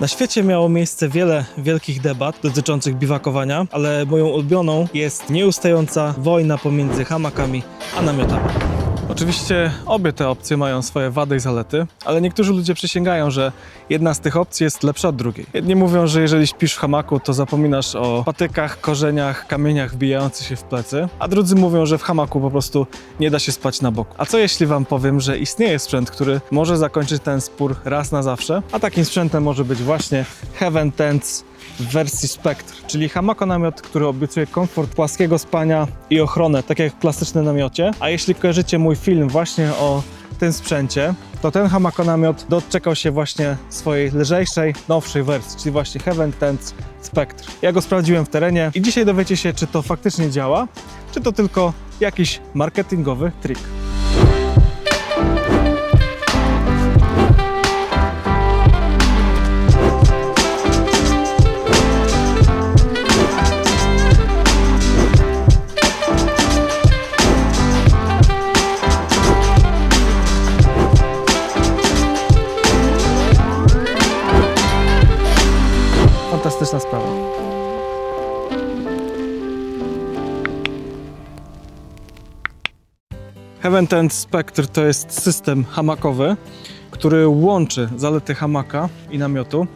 Na świecie miało miejsce wiele wielkich debat dotyczących biwakowania, ale moją ulubioną jest nieustająca wojna pomiędzy hamakami a namiotami. Oczywiście obie te opcje mają swoje wady i zalety, ale niektórzy ludzie przysięgają, że jedna z tych opcji jest lepsza od drugiej. Jedni mówią, że jeżeli śpisz w hamaku, to zapominasz o patykach, korzeniach, kamieniach wbijających się w plecy, a drudzy mówią, że w hamaku po prostu nie da się spać na boku. A co jeśli wam powiem, że istnieje sprzęt, który może zakończyć ten spór raz na zawsze? A takim sprzętem może być właśnie Heaven Tents w wersji Spectre, czyli hamakonamiot, który obiecuje komfort płaskiego spania i ochronę, tak jak w klasycznym namiocie. A jeśli kojarzycie mój film właśnie o tym sprzęcie, to ten hamakonamiot doczekał się właśnie swojej lżejszej, nowszej wersji, czyli właśnie Heaven Tents Spectre. Ja go sprawdziłem w terenie i dzisiaj dowiecie się, czy to faktycznie działa, czy to tylko jakiś marketingowy trik. Fantastyczna sprawa. Heaven Tent Spectre to jest system hamakowy, który łączy zalety hamaka i namiotu.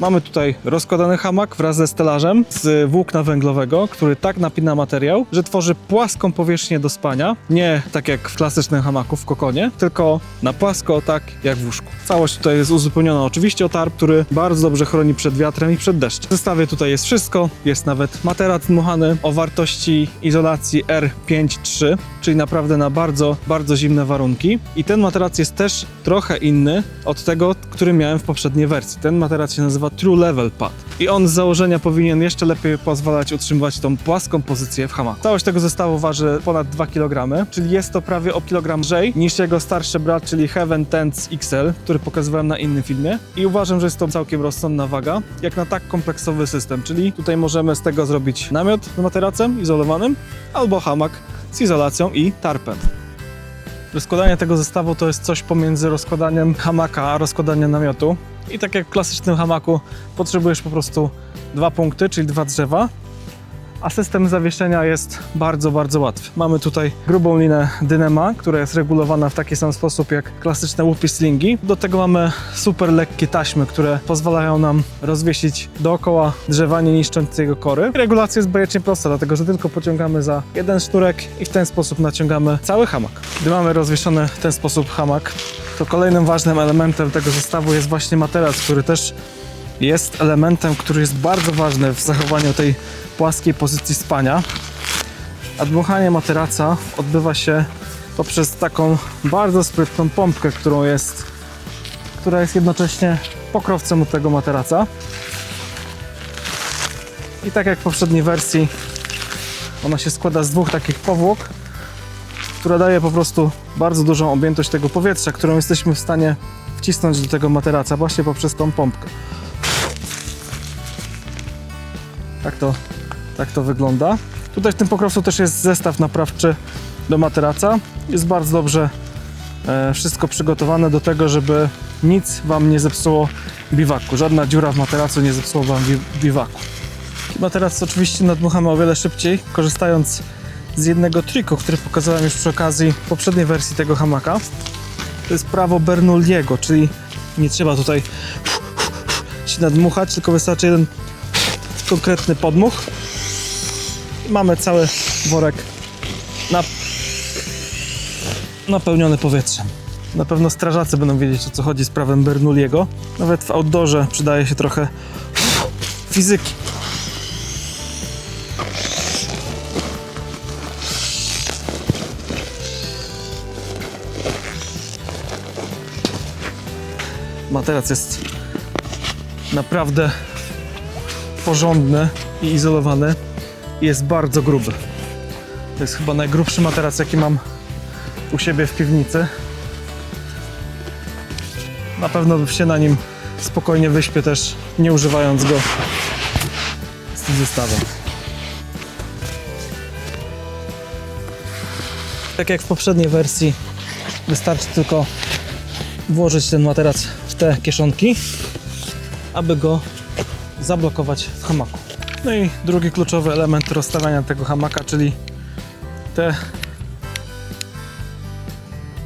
Mamy tutaj rozkładany hamak wraz ze stelażem z włókna węglowego, który tak napina materiał, że tworzy płaską powierzchnię do spania. Nie tak jak w klasycznym hamaku w kokonie, tylko na płasko, tak jak w łóżku. Całość tutaj jest uzupełniona oczywiście o tarp, który bardzo dobrze chroni przed wiatrem i przed deszczem. W zestawie tutaj jest wszystko, jest nawet materac dmuchany o wartości izolacji R5.3, czyli naprawdę na bardzo, bardzo zimne warunki. I ten materac jest też trochę inny od tego, który miałem w poprzedniej wersji. Ten materac się nazywa True Level Pad. I on z założenia powinien jeszcze lepiej pozwalać utrzymywać tą płaską pozycję w hamaku. Całość tego zestawu waży ponad 2 kg, czyli jest to prawie o kilogram lżej niż jego starszy brat, czyli Heaven Tents XL, który pokazywałem na innym filmie. I uważam, że jest to całkiem rozsądna waga, jak na tak kompleksowy system, czyli tutaj możemy z tego zrobić namiot z materacem izolowanym albo hamak z izolacją i tarpem. Rozkładanie tego zestawu to jest coś pomiędzy rozkładaniem hamaka a rozkładaniem namiotu. I tak jak w klasycznym hamaku potrzebujesz po prostu dwa punkty, czyli dwa drzewa, a system zawieszenia jest bardzo, bardzo łatwy. Mamy tutaj grubą linę dynema, która jest regulowana w taki sam sposób jak klasyczne łupy slingi. Do tego mamy super lekkie taśmy, które pozwalają nam rozwiesić dookoła drzewa, nie niszcząc jego kory. Regulacja jest bajecznie prosta, dlatego że tylko pociągamy za jeden szturek i w ten sposób naciągamy cały hamak. Gdy mamy rozwieszony w ten sposób hamak, to kolejnym ważnym elementem tego zestawu jest właśnie materac, który też jest elementem, który jest bardzo ważny w zachowaniu tej płaskiej pozycji spania. A dmuchanie materaca odbywa się poprzez taką bardzo sprytną pompkę, którą jest, która jest jednocześnie pokrowcem od tego materaca. I tak jak w poprzedniej wersji, ona się składa z dwóch takich powłok, która daje po prostu bardzo dużą objętość tego powietrza, którą jesteśmy w stanie wcisnąć do tego materaca właśnie poprzez tą pompkę. Tak to, tak to wygląda. Tutaj w tym pokrowcu też jest zestaw naprawczy do materaca. Jest bardzo dobrze e, wszystko przygotowane do tego, żeby nic Wam nie zepsuło biwaku. Żadna dziura w materacu nie zepsuła Wam biwaku. Materac oczywiście nadmuchamy o wiele szybciej, korzystając z jednego triku, który pokazałem już przy okazji poprzedniej wersji tego hamaka. To jest prawo Bernoulliego, czyli nie trzeba tutaj się nadmuchać, tylko wystarczy jeden konkretny podmuch mamy cały worek na... napełniony powietrzem. Na pewno strażacy będą wiedzieć o co chodzi z prawem Bernoulliego. Nawet w outdoorze przydaje się trochę fizyki. Materac jest naprawdę porządny i izolowany. Jest bardzo gruby. To jest chyba najgrubszy materac, jaki mam u siebie w piwnicy. Na pewno się na nim spokojnie wyśpię też, nie używając go z zestawem. Tak jak w poprzedniej wersji, wystarczy tylko włożyć ten materac w te kieszonki, aby go zablokować w hamaku. No i drugi kluczowy element rozstawiania tego hamaka, czyli te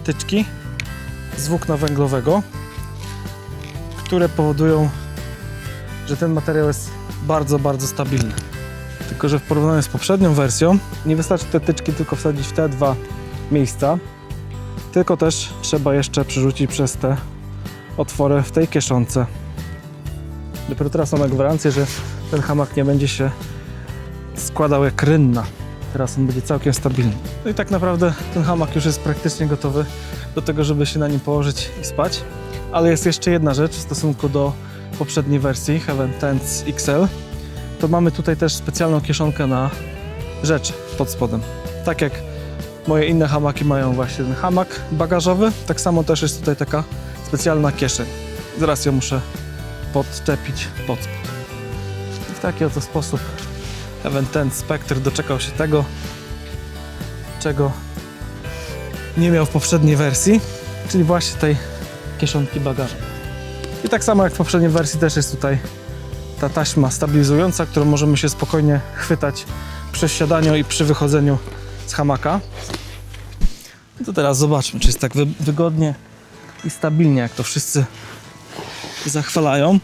tyczki z włókna węglowego, które powodują, że ten materiał jest bardzo, bardzo stabilny. Tylko, że w porównaniu z poprzednią wersją nie wystarczy te tyczki tylko wsadzić w te dwa miejsca, tylko też trzeba jeszcze przerzucić przez te otwory w tej kieszonce. Dopiero teraz mamy gwarancję, że ten hamak nie będzie się składał jak rynna. Teraz on będzie całkiem stabilny. No i tak naprawdę ten hamak już jest praktycznie gotowy do tego, żeby się na nim położyć i spać. Ale jest jeszcze jedna rzecz w stosunku do poprzedniej wersji Heaven Tents XL. To mamy tutaj też specjalną kieszonkę na rzeczy pod spodem. Tak jak moje inne hamaki mają właśnie ten hamak bagażowy, tak samo też jest tutaj taka specjalna kieszeń. Zaraz ją muszę podczepić pod spód. Taki oto sposób Heaven Tent Spectre doczekał się tego, czego nie miał w poprzedniej wersji, czyli właśnie tej kieszonki bagażu. I tak samo jak w poprzedniej wersji też jest tutaj ta taśma stabilizująca, którą możemy się spokojnie chwytać przy wsiadaniu i przy wychodzeniu z hamaka. I to teraz zobaczmy, czy jest tak wy- wygodnie i stabilnie, jak to wszyscy zachwalają.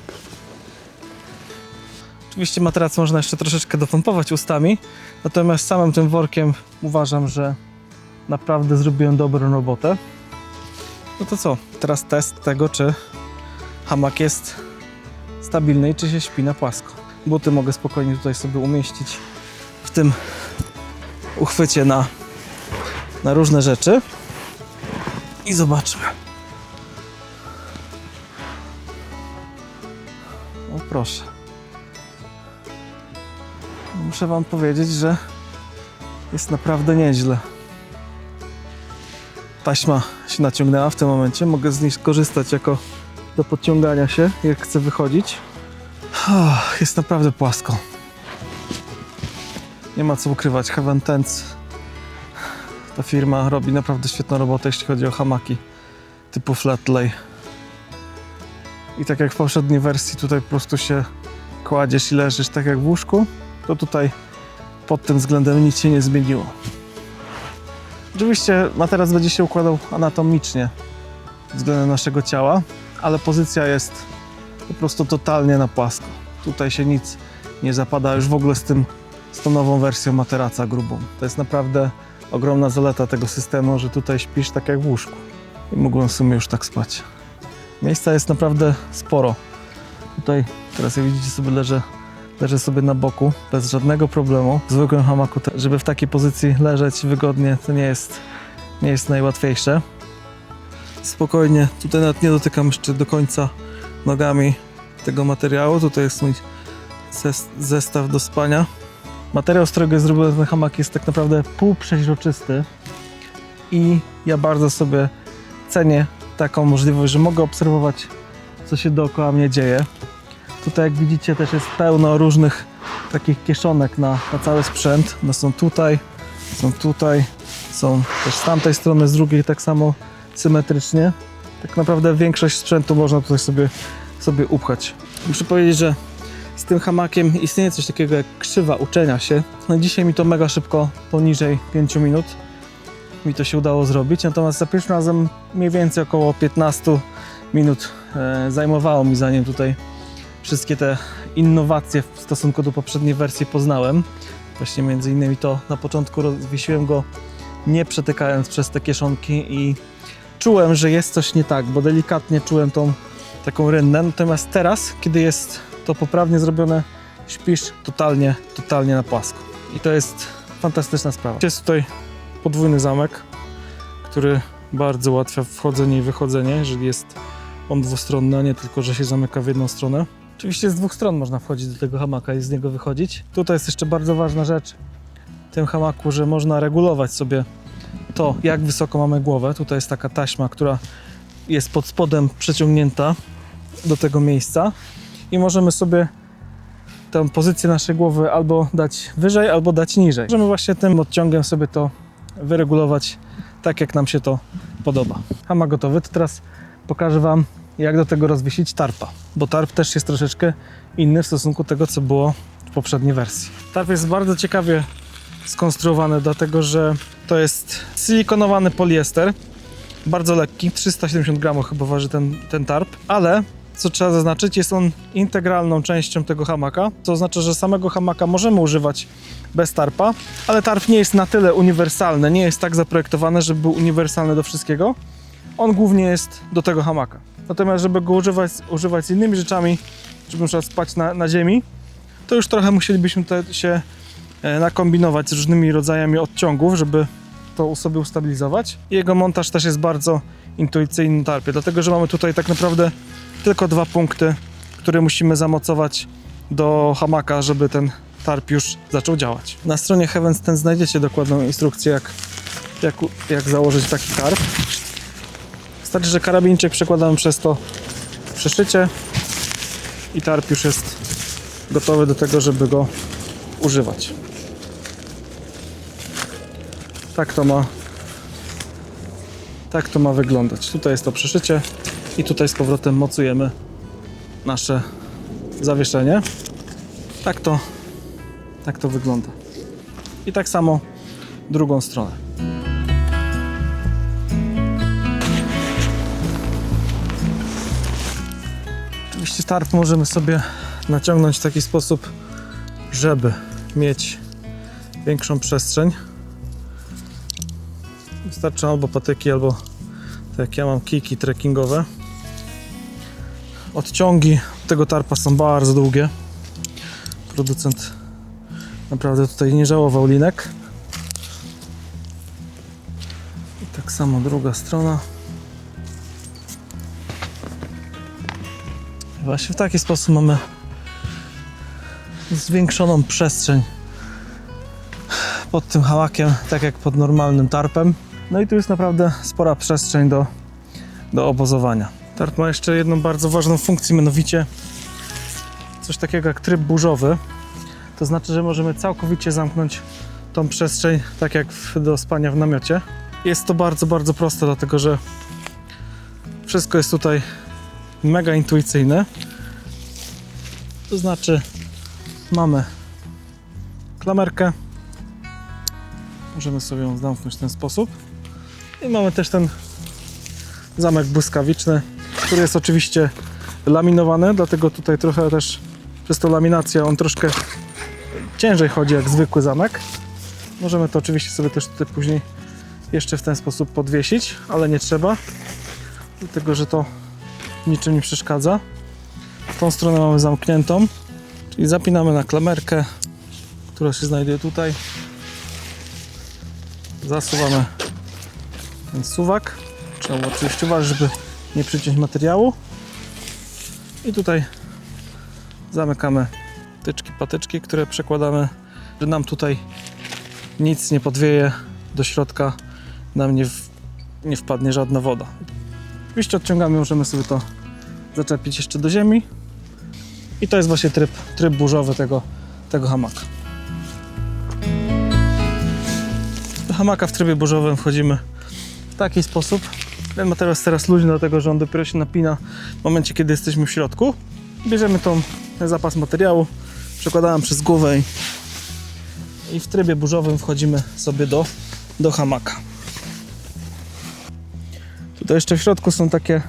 Oczywiście materac można jeszcze troszeczkę dopompować ustami, natomiast samym tym workiem uważam, że naprawdę zrobiłem dobrą robotę. No to co? Teraz test tego, czy hamak jest stabilny i czy się śpi na płasko. Buty mogę spokojnie tutaj sobie umieścić w tym uchwycie na, na różne rzeczy. I zobaczmy. O proszę. Muszę Wam powiedzieć, że jest naprawdę nieźle. Taśma się naciągnęła w tym momencie. Mogę z niej skorzystać jako do podciągania się, jak chcę wychodzić. Jest naprawdę płasko. Nie ma co ukrywać. Heaven Tents ta firma robi naprawdę świetną robotę, jeśli chodzi o hamaki typu flatlay. I tak jak w poprzedniej wersji, tutaj po prostu się kładziesz i leżysz tak jak w łóżku, to tutaj pod tym względem nic się nie zmieniło. Oczywiście materac będzie się układał anatomicznie względem naszego ciała, ale pozycja jest po prostu totalnie na płasko. Tutaj się nic nie zapada już w ogóle z tym, z tą nową wersją materaca grubą. To jest naprawdę ogromna zaleta tego systemu, że tutaj śpisz tak jak w łóżku. I mogłem w sumie już tak spać. Miejsca jest naprawdę sporo. Tutaj teraz jak widzicie sobie leżę, leżę sobie na boku bez żadnego problemu. W zwykłym hamaku, żeby w takiej pozycji leżeć wygodnie, to nie jest, nie jest najłatwiejsze. Spokojnie, tutaj nawet nie dotykam jeszcze do końca nogami tego materiału. Tutaj jest mój zes- zestaw do spania. Materiał, z którego jest zrobiony ten hamak jest tak naprawdę półprzeźroczysty i ja bardzo sobie cenię taką możliwość, że mogę obserwować, co się dookoła mnie dzieje. Tutaj, jak widzicie, też jest pełno różnych takich kieszonek na, na cały sprzęt. No są tutaj, są tutaj, są też z tamtej strony, z drugiej tak samo symetrycznie. Tak naprawdę większość sprzętu można tutaj sobie, sobie upchać. Muszę powiedzieć, że z tym hamakiem istnieje coś takiego jak krzywa uczenia się. No dzisiaj mi to mega szybko, poniżej 5 minut mi to się udało zrobić, natomiast za pierwszym razem mniej więcej około 15 minut e, zajmowało mi zanim tutaj wszystkie te innowacje w stosunku do poprzedniej wersji poznałem. Właśnie między innymi to na początku rozwiesiłem go nie przetykając przez te kieszonki i czułem, że jest coś nie tak, bo delikatnie czułem tą taką rynnę, natomiast teraz, kiedy jest to poprawnie zrobione, śpisz totalnie, totalnie na płasko. I to jest fantastyczna sprawa. Jest tutaj podwójny zamek, który bardzo ułatwia wchodzenie i wychodzenie, jeżeli jest on dwustronny, a nie tylko, że się zamyka w jedną stronę. Oczywiście z dwóch stron można wchodzić do tego hamaka i z niego wychodzić. Tutaj jest jeszcze bardzo ważna rzecz w tym hamaku, że można regulować sobie to, jak wysoko mamy głowę. Tutaj jest taka taśma, która jest pod spodem przeciągnięta do tego miejsca i możemy sobie tę pozycję naszej głowy albo dać wyżej, albo dać niżej. Możemy właśnie tym odciągiem sobie to wyregulować tak, jak nam się to podoba. Hamak gotowy, to teraz pokażę Wam, jak do tego rozwiesić tarpa. Bo tarp też jest troszeczkę inny w stosunku do tego, co było w poprzedniej wersji. Tarp jest bardzo ciekawie skonstruowany, dlatego że to jest silikonowany poliester, bardzo lekki, 370 gramów chyba waży ten, ten tarp, ale co trzeba zaznaczyć, jest on integralną częścią tego hamaka, co oznacza, że samego hamaka możemy używać bez tarpa, ale tarp nie jest na tyle uniwersalny, nie jest tak zaprojektowany, żeby był uniwersalny do wszystkiego. On głównie jest do tego hamaka. Natomiast, żeby go używać, używać z innymi rzeczami, żeby na spać na, na ziemi, to już trochę musielibyśmy się e, nakombinować z różnymi rodzajami odciągów, żeby to sobie ustabilizować. Jego montaż też jest bardzo intuicyjny na tarpie, dlatego że mamy tutaj tak naprawdę tylko dwa punkty, które musimy zamocować do hamaka, żeby ten tarp już zaczął działać. Na stronie Heavens ten znajdziecie dokładną instrukcję, jak, jak, jak założyć taki tarp. Wystarczy, że karabinczyk przekładamy przez to przeszycie i tarp już jest gotowy do tego, żeby go używać. Tak to ma tak to ma wyglądać. Tutaj jest to przeszycie i tutaj z powrotem mocujemy nasze zawieszenie. Tak to tak to wygląda. I tak samo drugą stronę. Oczywiście tarp możemy sobie naciągnąć w taki sposób, żeby mieć większą przestrzeń. Wystarczy albo patyki, albo tak jak ja mam kijki trekkingowe. Odciągi tego tarpa są bardzo długie. Producent naprawdę tutaj nie żałował linek. I tak samo druga strona. Właśnie w taki sposób mamy zwiększoną przestrzeń pod tym hałakiem, tak jak pod normalnym tarpem. No i tu jest naprawdę spora przestrzeń do, do obozowania. Tarp ma jeszcze jedną bardzo ważną funkcję, mianowicie coś takiego jak tryb burzowy. To znaczy, że możemy całkowicie zamknąć tą przestrzeń, tak jak do spania w namiocie. Jest to bardzo, bardzo proste, dlatego że wszystko jest tutaj mega intuicyjne. To znaczy, mamy klamerkę, możemy sobie ją zamknąć w ten sposób. I mamy też ten zamek błyskawiczny, który jest oczywiście laminowany, dlatego tutaj trochę też przez tą laminację on troszkę ciężej chodzi jak zwykły zamek. Możemy to oczywiście sobie też tutaj później jeszcze w ten sposób podwiesić, ale nie trzeba, dlatego że to niczym nie przeszkadza. Tą stronę mamy zamkniętą, czyli zapinamy na klamerkę, która się znajduje tutaj. Zasuwamy ten suwak. Trzeba oczywiście uważać, żeby nie przyciąć materiału. I tutaj zamykamy tyczki, patyczki, które przekładamy, że nam tutaj nic nie podwieje do środka, nam nie, w, nie wpadnie żadna woda. Oczywiście odciągamy, możemy sobie to zaczepić jeszcze do ziemi. I to jest właśnie tryb, tryb burzowy tego, tego hamaka. Do hamaka w trybie burzowym wchodzimy w taki sposób. Ten materiał jest teraz luźny, dlatego że on dopiero się napina w momencie, kiedy jesteśmy w środku. Bierzemy tą, ten zapas materiału, przekładamy przez głowę i, i w trybie burzowym wchodzimy sobie do, do hamaka. Tutaj jeszcze w środku są takie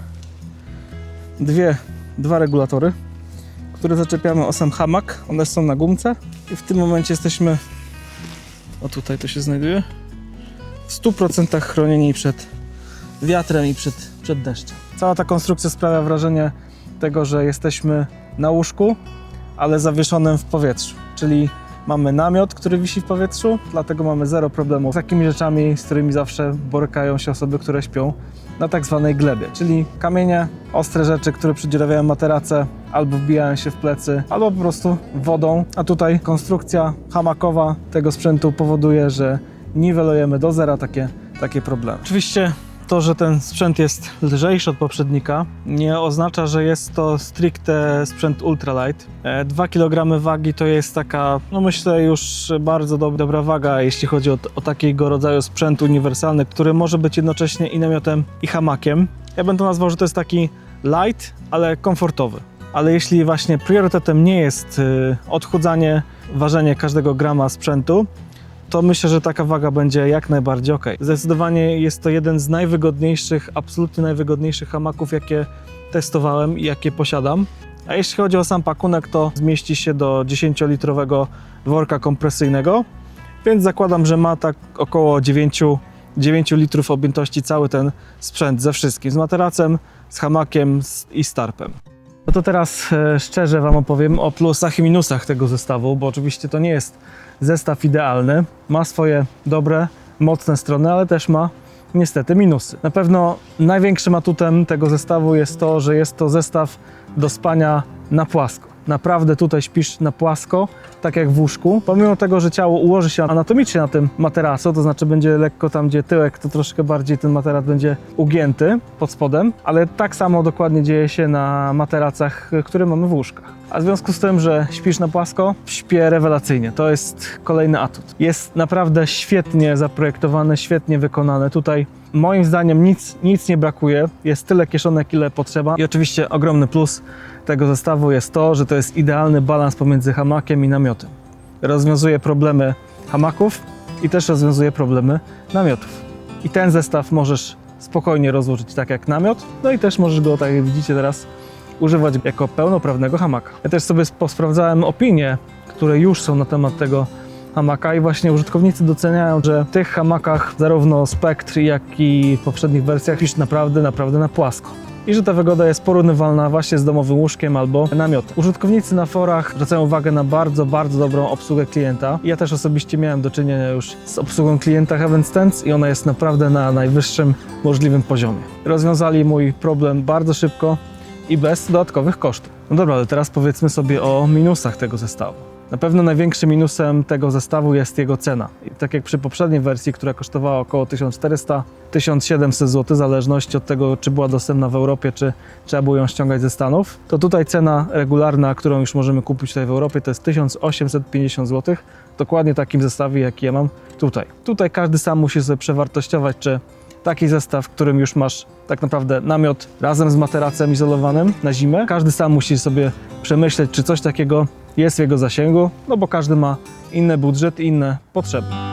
dwie, dwa regulatory, które zaczepiamy o sam hamak. One są na gumce i w tym momencie jesteśmy, o tutaj to się znajduje, w 100% chronieni przed wiatrem i przed, przed deszczem. Cała ta konstrukcja sprawia wrażenie tego, że jesteśmy na łóżku, ale zawieszonym w powietrzu. Czyli mamy namiot, który wisi w powietrzu, dlatego mamy zero problemów z takimi rzeczami, z którymi zawsze borykają się osoby, które śpią na tak zwanej glebie, czyli kamienie, ostre rzeczy, które przedzierawiają materace, albo wbijają się w plecy, albo po prostu wodą. A tutaj konstrukcja hamakowa tego sprzętu powoduje, że niwelujemy do zera takie, takie problemy. Oczywiście to, że ten sprzęt jest lżejszy od poprzednika, nie oznacza, że jest to stricte sprzęt ultralight. 2 kg wagi to jest taka, no myślę, już bardzo dob- dobra waga, jeśli chodzi o, o takiego rodzaju sprzęt uniwersalny, który może być jednocześnie i namiotem, i hamakiem. Ja bym to nazwał, że to jest taki light, ale komfortowy. ale jeśli właśnie priorytetem nie jest y, odchudzanie, ważenie każdego grama sprzętu, to myślę, że taka waga będzie jak najbardziej ok. Zdecydowanie jest to jeden z najwygodniejszych, absolutnie najwygodniejszych hamaków, jakie testowałem i jakie posiadam. A jeśli chodzi o sam pakunek, to zmieści się do 10-litrowego worka kompresyjnego, więc zakładam, że ma tak około 9, 9 litrów objętości cały ten sprzęt ze wszystkim, z materacem, z hamakiem i starpem. No to teraz e, szczerze Wam opowiem o plusach i minusach tego zestawu, bo oczywiście to nie jest zestaw idealny. Ma swoje dobre, mocne strony, ale też ma niestety minusy. Na pewno największym atutem tego zestawu jest to, że jest to zestaw do spania na płasko. Naprawdę tutaj śpisz na płasko, tak jak w łóżku. Pomimo tego, że ciało ułoży się anatomicznie na tym materacu, to znaczy będzie lekko tam, gdzie tyłek, to troszkę bardziej ten materac będzie ugięty pod spodem, ale tak samo dokładnie dzieje się na materacach, które mamy w łóżkach. A w związku z tym, że śpisz na płasko, śpię rewelacyjnie. To jest kolejny atut. Jest naprawdę świetnie zaprojektowany, świetnie wykonany. Tutaj moim zdaniem nic, nic nie brakuje. Jest tyle kieszonek, ile potrzeba. I oczywiście ogromny plus tego zestawu jest to, że to jest idealny balans pomiędzy hamakiem i namiotem. Rozwiązuje problemy hamaków i też rozwiązuje problemy namiotów. I ten zestaw możesz spokojnie rozłożyć tak jak namiot, no i też możesz go, tak jak widzicie teraz, używać jako pełnoprawnego hamaka. Ja też sobie posprawdzałem opinie, które już są na temat tego hamaka i właśnie użytkownicy doceniają, że w tych hamakach zarówno Spectre, jak i w poprzednich wersjach już naprawdę, naprawdę na płasko. I że ta wygoda jest porównywalna właśnie z domowym łóżkiem albo namiotem. Użytkownicy na forach zwracają uwagę na bardzo, bardzo dobrą obsługę klienta. Ja też osobiście miałem do czynienia już z obsługą klienta Heaven Stands i ona jest naprawdę na najwyższym możliwym poziomie. Rozwiązali mój problem bardzo szybko i bez dodatkowych kosztów. No dobra, ale teraz powiedzmy sobie o minusach tego zestawu. Na pewno największym minusem tego zestawu jest jego cena. I tak jak przy poprzedniej wersji, która kosztowała około 1400-1700 zł, w zależności od tego, czy była dostępna w Europie, czy trzeba było ją ściągać ze Stanów, to tutaj cena regularna, którą już możemy kupić tutaj w Europie, to jest 1850 zł. Dokładnie takim zestawie, jaki ja mam tutaj. Tutaj każdy sam musi sobie przewartościować, czy taki zestaw, w którym już masz tak naprawdę namiot razem z materacem izolowanym na zimę. Każdy sam musi sobie przemyśleć, czy coś takiego jest w jego zasięgu, no bo każdy ma inny budżet i inne potrzeby.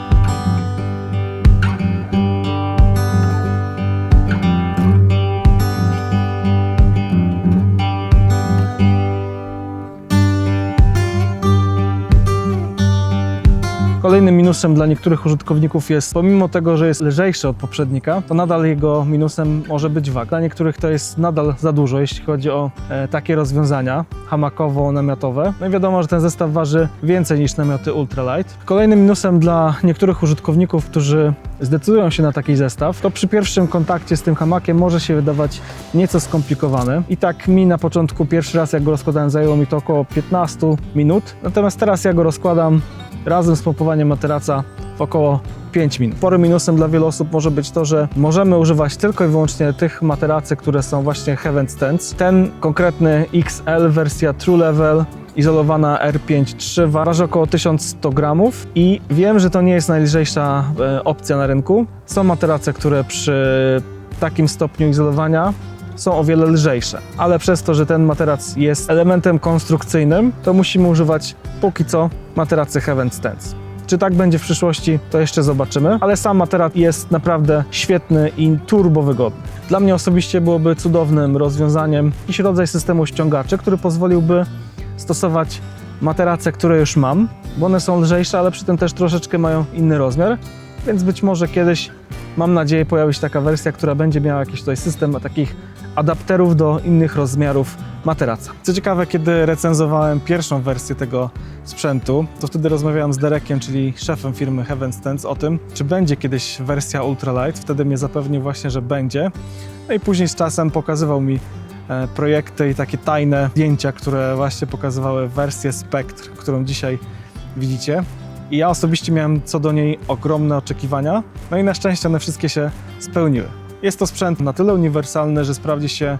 Kolejnym minusem dla niektórych użytkowników jest, pomimo tego, że jest lżejszy od poprzednika, to nadal jego minusem może być waga. Dla niektórych to jest nadal za dużo, jeśli chodzi o e, takie rozwiązania hamakowo-namiotowe. No i wiadomo, że ten zestaw waży więcej niż namioty ultralight. Kolejnym minusem dla niektórych użytkowników, którzy zdecydują się na taki zestaw, to przy pierwszym kontakcie z tym hamakiem może się wydawać nieco skomplikowane. I tak mi na początku pierwszy raz, jak go rozkładałem, zajęło mi to około 15 minut. Natomiast teraz ja go rozkładam razem z pompowaniem materaca w około 5 minut. Sporym minusem dla wielu osób może być to, że możemy używać tylko i wyłącznie tych materacy, które są właśnie Heaven Stands. Ten konkretny XL wersja True Level izolowana R5.3 waży około 1100 gramów i wiem, że to nie jest najlżejsza e, opcja na rynku. Są materace, które przy takim stopniu izolowania są o wiele lżejsze, ale przez to, że ten materac jest elementem konstrukcyjnym, to musimy używać póki co materacy Heaven Stands. Czy tak będzie w przyszłości, to jeszcze zobaczymy, ale sam materac jest naprawdę świetny i turbo wygodny. Dla mnie osobiście byłoby cudownym rozwiązaniem jakiś rodzaj systemu ściągaczy, który pozwoliłby stosować materace, które już mam, bo one są lżejsze, ale przy tym też troszeczkę mają inny rozmiar, więc być może kiedyś mam nadzieję pojawi się taka wersja, która będzie miała jakiś tutaj system takich adapterów do innych rozmiarów materaca. Co ciekawe, kiedy recenzowałem pierwszą wersję tego sprzętu, to wtedy rozmawiałem z Derekiem, czyli szefem firmy Heaven Stands o tym, czy będzie kiedyś wersja ultralight. Wtedy mnie zapewnił właśnie, że będzie. No i później z czasem pokazywał mi e, projekty i takie tajne zdjęcia, które właśnie pokazywały wersję Spectre, którą dzisiaj widzicie. I ja osobiście miałem co do niej ogromne oczekiwania, no i na szczęście one wszystkie się spełniły. Jest to sprzęt na tyle uniwersalny, że sprawdzi się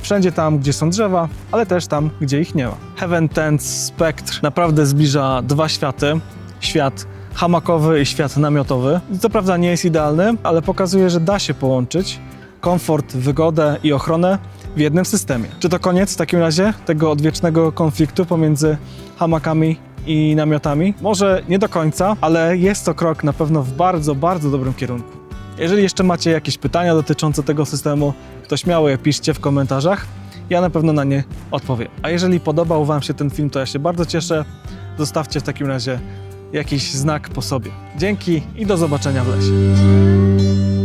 wszędzie tam, gdzie są drzewa, ale też tam, gdzie ich nie ma. Heaven Tent Spectre naprawdę zbliża dwa światy. Świat hamakowy i świat namiotowy. Co prawda nie jest idealny, ale pokazuje, że da się połączyć komfort, wygodę i ochronę w jednym systemie. Czy to koniec w takim razie tego odwiecznego konfliktu pomiędzy hamakami i namiotami? Może nie do końca, ale jest to krok na pewno w bardzo, bardzo dobrym kierunku. Jeżeli jeszcze macie jakieś pytania dotyczące tego systemu, to śmiało je piszcie w komentarzach. Ja na pewno na nie odpowiem. A jeżeli podobał Wam się ten film, to ja się bardzo cieszę. Zostawcie w takim razie jakiś znak po sobie. Dzięki i do zobaczenia w lesie.